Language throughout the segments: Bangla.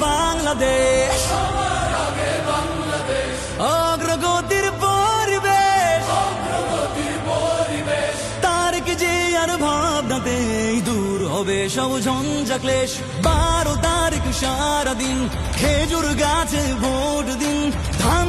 বাংলাদেশ। অগ্রগতির পরিবেশ। তার কি যে আর ভাবনাতে দূর হবে সব ঝঞ্ঝাক্লেশ। বারো তারিখ সারাদিন খেজুর গাছে ভোট দিন। ধান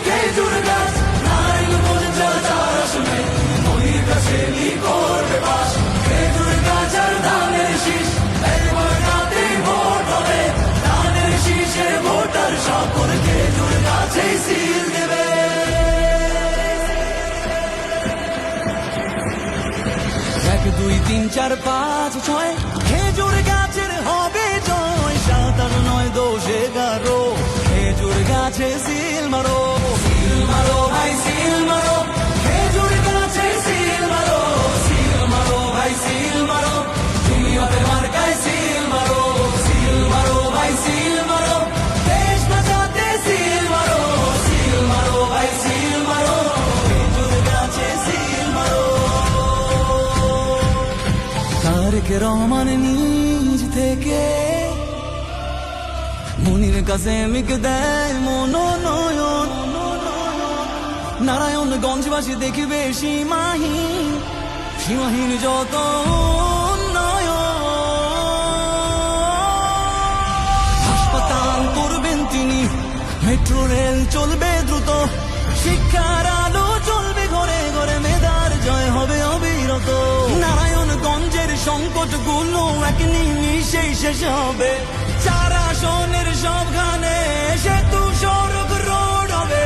খেজুর গাছ নারায়ণগঞ্জ চার আসনে মনির কাছে করবে বাস খেজুর গাছ আর এক, দুই, তিন, চার, পাঁচ, ছয়। তারেক রহমান নিজ থেকে। মনির কাছে মিক দেয় মনোনয়ন। নারায়ণগঞ্জবাসী দেখবে সীমাহীন সীমাহীন যত হাসপাতাল করবেন তিনি, মেট্রো রেল চলবে দ্রুত। শিক্ষার নিমিশেই শেষ হবে। সব গানে সবখানে সেতু সড়ক রোড হবে।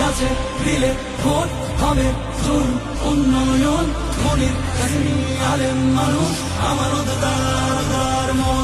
গাছে দিলে ভোট হবে চুল উন্নয়ন কাছে আলেম মানুষ আমার তার মন।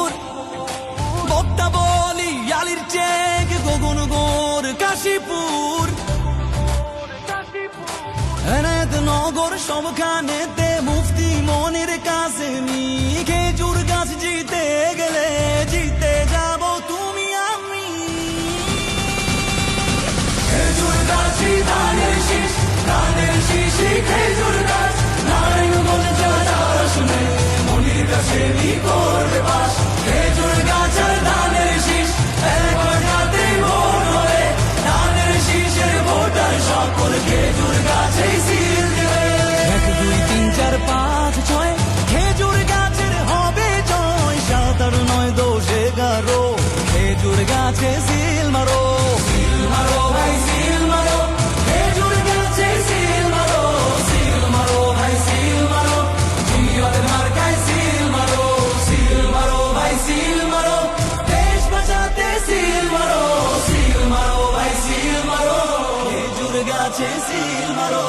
কাশীপুর। সব নগর সবখানেতে মুফতি মনের কাছে చేసి మరో